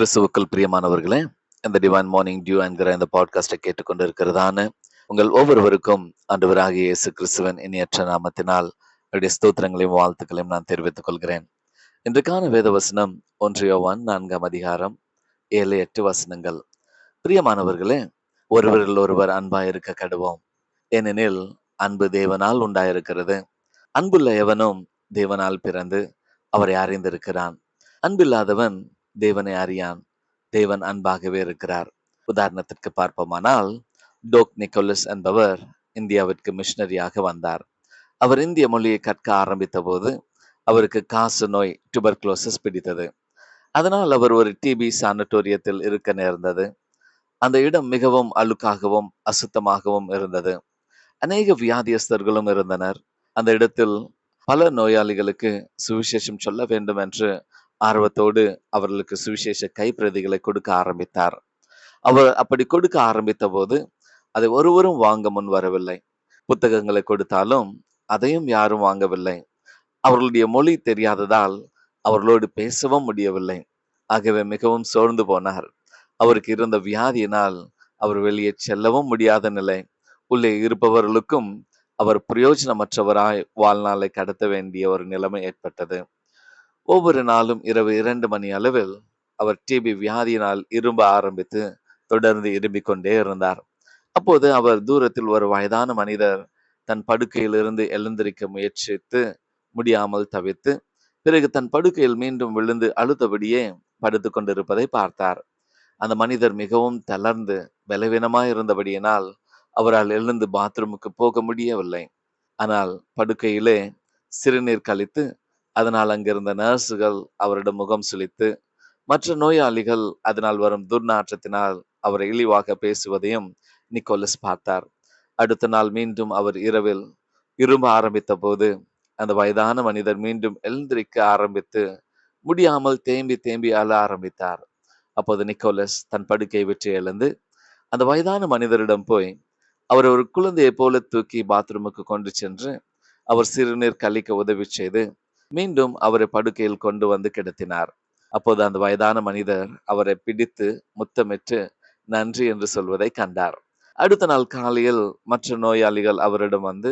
கிறிஸ்துவுக்குள் பிரியமானவர்களே இந்த டிவைன் மார்னிங் டியூ என்கிற இந்த பாட்காஸ்டை கேட்டுக்கொண்டு இருக்கிறதான உங்கள் ஒவ்வொருவருக்கும் ஆண்டவராகிய இயேசு கிறிஸ்துவன் இனியற்ற நாமத்தினால் அவருடைய ஸ்தோத்திரங்களையும் வாழ்த்துக்களையும் நான் தெரிவித்துக் கொள்கிறேன். இன்றைக்கான வேத வசனம் ஒன்றியோவான் நான்காம் அதிகாரம் ஏழு எட்டு வசனங்கள். பிரியமானவர்களே ஒருவரில் ஒருவர் அன்பாய் இருக்க கடுவோம். ஏனெனில் அன்பு தேவனால் உண்டாயிருக்கிறது. அன்புள்ள எவனும் தேவனால் பிறந்து அவரை அறிந்திருக்கிறான். அன்பில்லாதவன் தேவனை அறியான். தேவன் அன்பாகவே இருக்கிறார். உதாரணத்திற்கு பார்ப்போமானால் டோக் நிக்கோலஸ் என்பவர் இந்தியாவிற்கு மிஷனரியாக வந்தார். அவர் இந்திய மொழியை கற்க ஆரம்பித்த போது அவருக்கு காசு நோய் டுபர்குலோசஸ் பிடித்தது. அதனால் அவர் ஒரு டிபி சானட்டோரியத்தில் இருக்க நேர்ந்தது. அந்த இடம் மிகவும் அழுக்காகவும் அசுத்தமாகவும் இருந்தது. அநேக வியாதியஸ்தர்களும் இருந்தனர். அந்த இடத்தில் பல நோயாளிகளுக்கு சுவிசேஷம் சொல்ல வேண்டும் என்று ஆர்வத்தோடு அவர்களுக்கு சுவிசேஷ கைப்பிரதிகளை கொடுக்க ஆரம்பித்தார். அவர் அப்படி கொடுக்க ஆரம்பித்த போது அதை ஒருவரும் வாங்க முன் வரவில்லை. புத்தகங்களை கொடுத்தாலும் அதையும் யாரும் வாங்கவில்லை. அவர்களுடைய மொழி தெரியாததால் அவர்களோடு பேசவும் முடியவில்லை. ஆகவே மிகவும் சோர்ந்து போனார். அவருக்கு இருந்த வியாதியினால் அவர் வெளியே செல்லவும் முடியாத நிலை. உள்ளே இருப்பவர்களுக்கும் அவர் பிரயோஜனமற்றவராய் வாழ்நாளை கடத்த வேண்டிய ஒரு நிலைமை ஏற்பட்டது. ஒவ்வொரு நாளும் இரவு இரண்டு மணி அளவில் அவர் டிபி வியாதியினால் இரும்ப ஆரம்பித்து தொடர்ந்து இரும்பிக் கொண்டே இருந்தார். அப்போது அவர் தூரத்தில் ஒரு வயதான மனிதர் தன் படுக்கையிலிருந்து எழுந்திருக்க முயற்சித்து முடியாமல் தவித்து பிறகு தன் படுக்கையில் மீண்டும் விழுந்து அழுத்தபடியே படுத்து கொண்டிருப்பதை பார்த்தார். அந்த மனிதர் மிகவும் தளர்ந்து பலவீனமாய் இருந்தபடியினால் அவரால் எழுந்து பாத்ரூமுக்கு போக முடியவில்லை. ஆனால் படுக்கையிலே சிறுநீர் கழித்து அதனால் அங்கிருந்த நர்ஸுகள் அவரிடம் முகம் சுளித்து மற்ற நோயாளிகள் அதனால் வரும் துர்நாற்றத்தினால் அவரை இழிவாக பேசுவதையும் நிக்கோலஸ் பார்த்தார். அடுத்த நாள் மீண்டும் அவர் இரவில் இரும்ப ஆரம்பித்த போது அந்த வயதான மனிதர் மீண்டும் எழுந்திருக்க ஆரம்பித்து முடியாமல் தேம்பி தேம்பி அழ ஆரம்பித்தார். அப்போது நிக்கோலஸ் தன் படுக்கை விட்டு எழுந்து அந்த வயதான மனிதரிடம் போய் அவர் ஒரு குழந்தையை போல தூக்கி பாத்ரூமுக்கு கொண்டு சென்று அவர் சிறுநீர் கழிக்க உதவி செய்து மீண்டும் அவரை படுக்கையில் கொண்டு வந்து கிடத்தினார். அப்போது அந்த வயதான மனிதர் அவரை பிடித்து முத்தமிட்டு நன்றி என்று சொல்வதை கண்டார். அடுத்த நாள் காலையில் மற்ற நோயாளிகள் அவரிடம் வந்து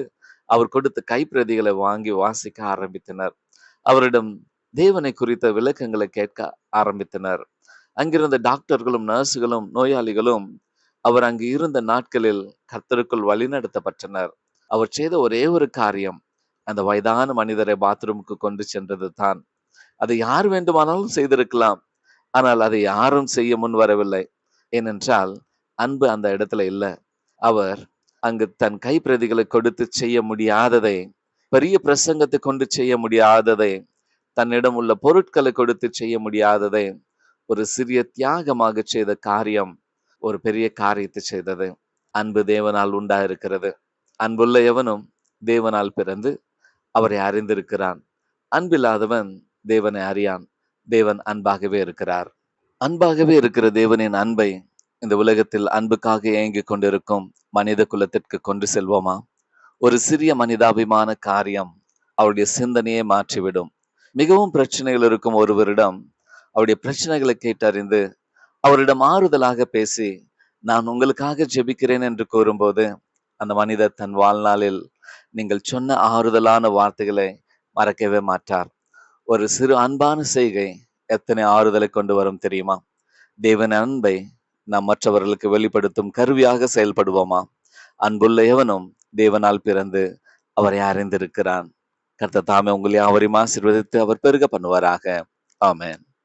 அவர் கொடுத்த கைப்பிரதிகளை வாங்கி வாசிக்க ஆரம்பித்தனர். அவரிடம் தேவனை குறித்த விளக்கங்களை கேட்க ஆரம்பித்தனர். அங்கிருந்த டாக்டர்களும் நர்ஸுகளும் நோயாளிகளும் அவர் அங்கு இருந்த நாட்களில் கர்த்தருக்குள் வழிநடத்தப்பட்டனர். அவர் செய்த ஒரே ஒரு காரியம் அந்த வயதான மனிதரை பாத்ரூமுக்கு கொண்டு சென்றது தான். அதை யார் வேண்டுமானாலும் செய்திருக்கலாம். ஆனால் அதை யாரும் செய்ய முன் வரவில்லை. ஏனென்றால் அன்பு அந்த இடத்துல இல்லை. அவர் அங்கு தன் கைப்பிரதிகளை கொடுத்து செய்ய முடியாததை பெரிய பிரசங்கத்தை கொண்டு செய்ய முடியாததை தன்னிடம் உள்ள பொருட்களை கொடுத்து செய்ய முடியாததை ஒரு சிறிய தியாகமாக செய்த காரியம் ஒரு பெரிய காரியத்தை செய்தது. அன்பு தேவனால் உண்டாயிருக்கிறது. அன்புள்ள எவனும் தேவனால் பிறந்து அவரை அறிந்திருக்கிறான். அன்பில்லாதவன் தேவனை அறியான். தேவன் அன்பாகவே இருக்கிறார். அன்பாகவே இருக்கிற தேவனின் அன்பை இந்த உலகத்தில் அன்புக்காக ஏங்கிக் கொண்டிருக்கும் மனித குலத்திற்கு கொண்டு செல்வோமா? ஒரு சிறிய மனிதாபிமான காரியம் அவருடைய சிந்தனையை மாற்றிவிடும். மிகவும் பிரச்சனைகள் இருக்கும் ஒருவரிடம் அவருடைய பிரச்சனைகளை கேட்டறிந்து அவரிடம் ஆறுதலாக பேசி நான் உங்களுக்காக ஜெபிக்கிறேன் என்று கூறும்போது அந்த மனிதர் தன் வாழ்நாளில் நீங்கள் சொன்ன ஆறுதலான வார்த்தைகளை மறக்கவே மாட்டார். ஒரு சிறு அன்பான செய்கை எத்தனை ஆறுதலை கொண்டு வரும் தெரியுமா? தேவன் அன்பை நாம் மற்றவர்களுக்கு வெளிப்படுத்தும் கருவியாக செயல்படுவோமா? அன்புள்ள எவனும் தேவனால் பிறந்து அவரை அறிந்திருக்கிறான். கர்த்த தாமே உங்களை அவரையும் ஆசீர்வதித்து அவர் பெருக பண்ணுவாராக. ஆமேன்.